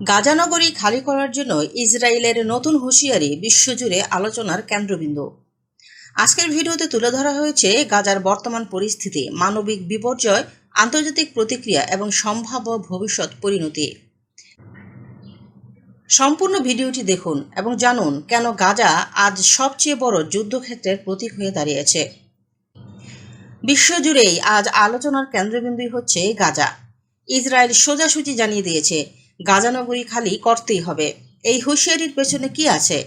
গাজানগরী খালি করার জন্য ইসরায়েলের নতুন হুঁশিয়ারি বিশ্বজুড়ে আলোচনার কেন্দ্রবিন্দু। আজকের ভিডিওতে তুলে ধরা হয়েছে গাজার বর্তমান পরিস্থিতি, মানবিক বিপর্যয়, আন্তর্জাতিক প্রতিক্রিয়া এবং সম্ভাব্য ভবিষ্যৎ পরিণতি। সম্পূর্ণ ভিডিওটি দেখুন এবং জানুন কেন গাজা আজ সবচেয়ে বড় যুদ্ধক্ষেত্রের প্রতীক হয়ে দাঁড়িয়েছে। বিশ্বজুড়েই আজ আলোচনার কেন্দ্রবিন্দুই হচ্ছে গাজা। ইসরায়েল সোজাসুজি জানিয়ে দিয়েছে গাজানগরী খালি করতেই হবে। এই হুঁশিয়ারির পেছনে কি আছে?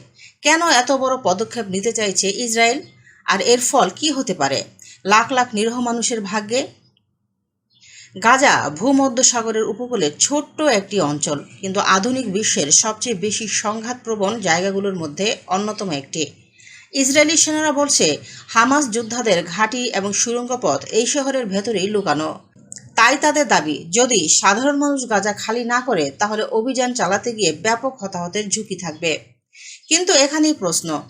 কেন এত বড় পদক্ষেপ নিতে চাইছে ইসরায়েল? আর এর ফল কি হতে পারে? লাখ লাখ নিরহ মানুষের ভাগ্যে? গাজা ভূমধ্যসাগরের উপকূলে ছোট্ট একটি অঞ্চল, কিন্তু আধুনিক বিশ্বের সবচেয়ে বেশি সংঘাতপ্রবণ জায়গাগুলোর মধ্যে অন্যতম একটি। ইসরায়েলি সেনারা বলছে, হামাস যোদ্ধাদের ঘাঁটি এবং সুড়ঙ্গ পথ এই শহরের ভেতরেই লুকানো। তাই তাদের দাবি, যদি সাধারণ মানুষ গাজা খালি না করে, তাহলে অভিযান চালাতে গিয়ে ব্যাপক হতাহতের ঝুঁকি থাকবে। কিন্তু এখানেই প্রশ্ন,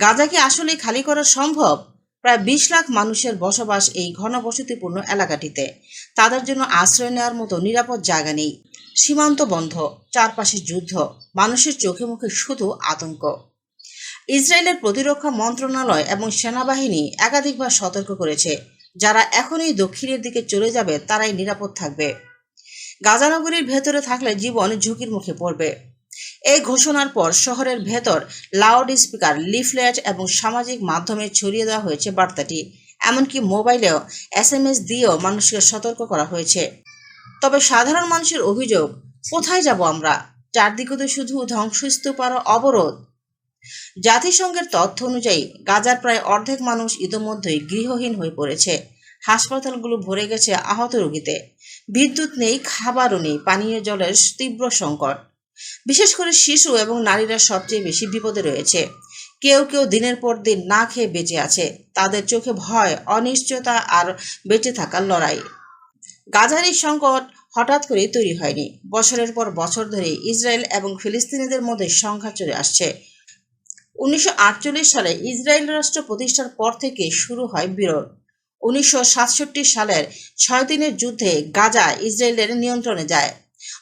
গাজা কি আসলে খালি করা সম্ভব? প্রায় বিশ লাখ মানুষের বসবাস এই ঘনবসতিপূর্ণ এলাকাটিতে। তাদের জন্য আশ্রয় নেওয়ার মতো নিরাপদ জায়গা নেই। সীমান্ত বন্ধ, চারপাশে যুদ্ধ, মানুষের চোখে মুখে শুধু আতঙ্ক। ইসরায়েলের প্রতিরক্ষা মন্ত্রণালয় এবং সেনাবাহিনী একাধিকবার সতর্ক করেছে যারা এখনই দক্ষিণের দিকে চলে যাবে, তারাই নিরাপদ থাকবে। গাজানগরীর ভেতরে থাকলে জীবন ঝুঁকির মুখে পড়বে। এই ঘোষণার পর শহরের ভেতর লাউড স্পিকার লিফলেট এবং সামাজিক মাধ্যমে ছড়িয়ে দেওয়া হয়েছে বার্তাটি। এমনকি মোবাইলেও এস এম এস দিয়েও মানুষকে সতর্ক করা হয়েছে। তবে সাধারণ মানুষের অভিযোগ, কোথায় যাব আমরা? চারদিকে তো শুধু ধ্বংসস্তূপ আর অবরোধ। জাতিসংঘের তথ্য অনুযায়ী, গাজার প্রায় অর্ধেক মানুষ ইতোমধ্যেই গৃহহীন হয়ে পড়েছে। হাসপাতালগুলো ভরে গেছে আহত রোগীতে। বিদ্যুৎ নেই, খাবারও নেই, পানীয় জলের তীব্র সংকট। বিশেষ করে শিশু এবং নারীরা সবচেয়ে বেশি বিপদে রয়েছে। কেউ কেউ দিনের পর দিন না খেয়ে বেঁচে আছে। তাদের চোখে ভয়, অনিশ্চয়তা আর বেঁচে থাকার লড়াই। গাজার এই সংকট হঠাৎ করেই তৈরি হয়নি। বছরের পর বছর ধরে ইসরায়েল এবং ফিলিস্তিনিদের মধ্যে সংঘাত চলে আসছে। উনিশশো আটচল্লিশ সালে ইসরায়েল রাষ্ট্র প্রতিষ্ঠার পর থেকে শুরু হয় বিরোধ। উনিশশো সাতষট্টি সালের ছয় দিনের যুদ্ধে গাজা ইসরায়েলের নিয়ন্ত্রণে যায়।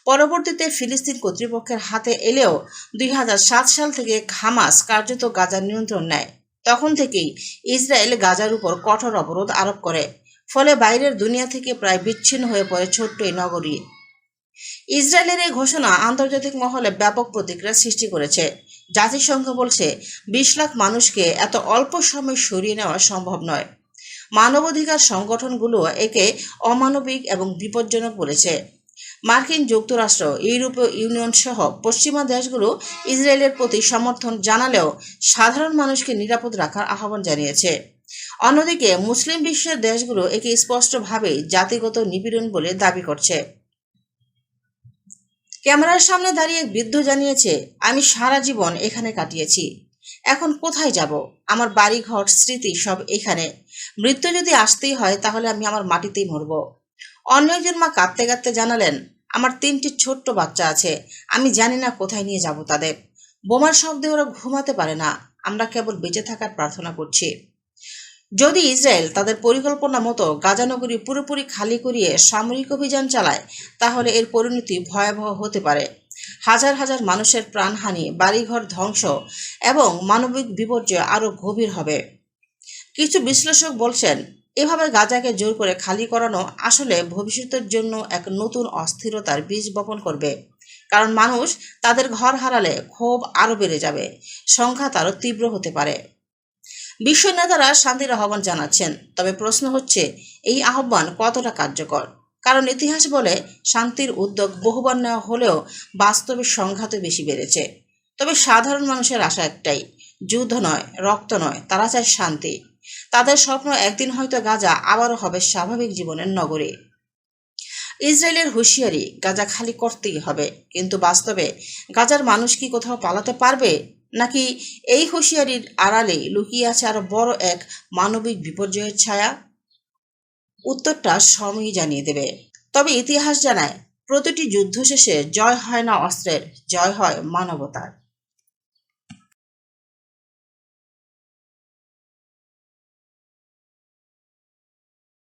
পরবর্তীতে ফিলিস্তিন কর্তৃপক্ষের হাতে এলেও দুই হাজার সাত সাল থেকে হামাস কার্যত গাজার নিয়ন্ত্রণ নেয়। তখন থেকেই ইসরায়েল গাজার উপর কঠোর অবরোধ আরোপ করে, ফলে বাইরের দুনিয়া থেকে প্রায় বিচ্ছিন্ন হয়ে পড়ে ছোট্ট এই নগরী। ইসরায়েলের এই ঘোষণা আন্তর্জাতিক মহলে ব্যাপক প্রতিক্রিয়া সৃষ্টি করেছে। জাতিসংঘ বলছে, বিশ লাখ মানুষকে এত অল্প সময় সরিয়ে নেওয়া সম্ভব নয়। মানবাধিকার সংগঠনগুলো একে অমানবিক এবং বিপজ্জনক বলেছে। মার্কিন যুক্তরাষ্ট্র ইউরোপীয় ইউনিয়ন সহ পশ্চিমা দেশগুলো ইসরায়েলের প্রতি সমর্থন জানালেও সাধারণ মানুষকে নিরাপদ রাখার আহ্বান জানিয়েছে। অন্যদিকে, মুসলিম বিশ্বের দেশগুলো একে স্পষ্টভাবে জাতিগত নিপীড়ন বলে দাবি করছে। ক্যামেরার সামনে দাঁড়িয়ে বৃদ্ধ জানিয়েছে, আমি সারা জীবন এখানে কাটিয়েছি। এখন কোথায় যাব? আমার বাড়ি ঘর স্মৃতি সব এখানে। মৃত্যু যদি আসতেই হয়, তাহলে আমি আমার মাটিতেই মরব অন্য একজন মা কাঁদতে কাঁদতে জানালেন, আমার তিনটি ছোট্ট বাচ্চা আছে, আমি জানি না কোথায় নিয়ে যাব তাদের। বোমার শব্দে ওরা ঘুমাতে পারে না। আমরা কেবল বেঁচে থাকার প্রার্থনা করছি। যদি ইসরায়েল তাদের পরিকল্পনা মতো গাজানগরী পুরোপুরি খালি করিয়ে সামরিক অভিযান চালায়, তাহলে এর পরিণতি ভয়াবহ হতে পারে। হাজার হাজার মানুষের প্রাণহানি, বাড়িঘর ধ্বংস এবং মানবিক বিপর্যয় আরও গভীর হবে। কিছু বিশ্লেষক বলছেন, এভাবে গাজাকে জোর করে খালি করানো আসলে ভবিষ্যতের জন্য এক নতুন অস্থিরতার বীজ বপন করবে। কারণ মানুষ তাদের ঘর হারালে ক্ষোভ আরও বেড়ে যাবে, সংঘাত আরও তীব্র হতে পারে। বিশ্ব নেতারা শান্তির আহ্বান জানাচ্ছেন। তবে প্রশ্ন হচ্ছে, এই আহ্বান কতটা কার্যকর? কারণ ইতিহাস বলে, শান্তির উদ্যোগ বহুবার নেওয়া হলেও বাস্তবে সংঘাতও বেশি বেড়েছে। তবে সাধারণ মানুষের আশা একটাই, যুদ্ধ নয়, রক্ত নয়, তারা চায় শান্তি। তাদের স্বপ্ন একদিন হয়তো গাজা, আবারও হবে স্বাভাবিক জীবনের নগরী। ইসরায়েলের হুঁশিয়ারি গাজা খালি করতেই হবে। কিন্তু বাস্তবে গাজার মানুষ কি কোথাও পালাতে পারবে? নাকি এই হুঁশিয়ারির আড়ালে লুকিয়ে আছে আরও বড় এক মানবিক বিপর্যয়ের ছায়া? উত্তরটা সময়ই জানিয়ে দেবে। তবে ইতিহাস জানায়, প্রতিটি যুদ্ধ শেষে জয় হয় না অস্ত্রের, জয় হয় মানবতার।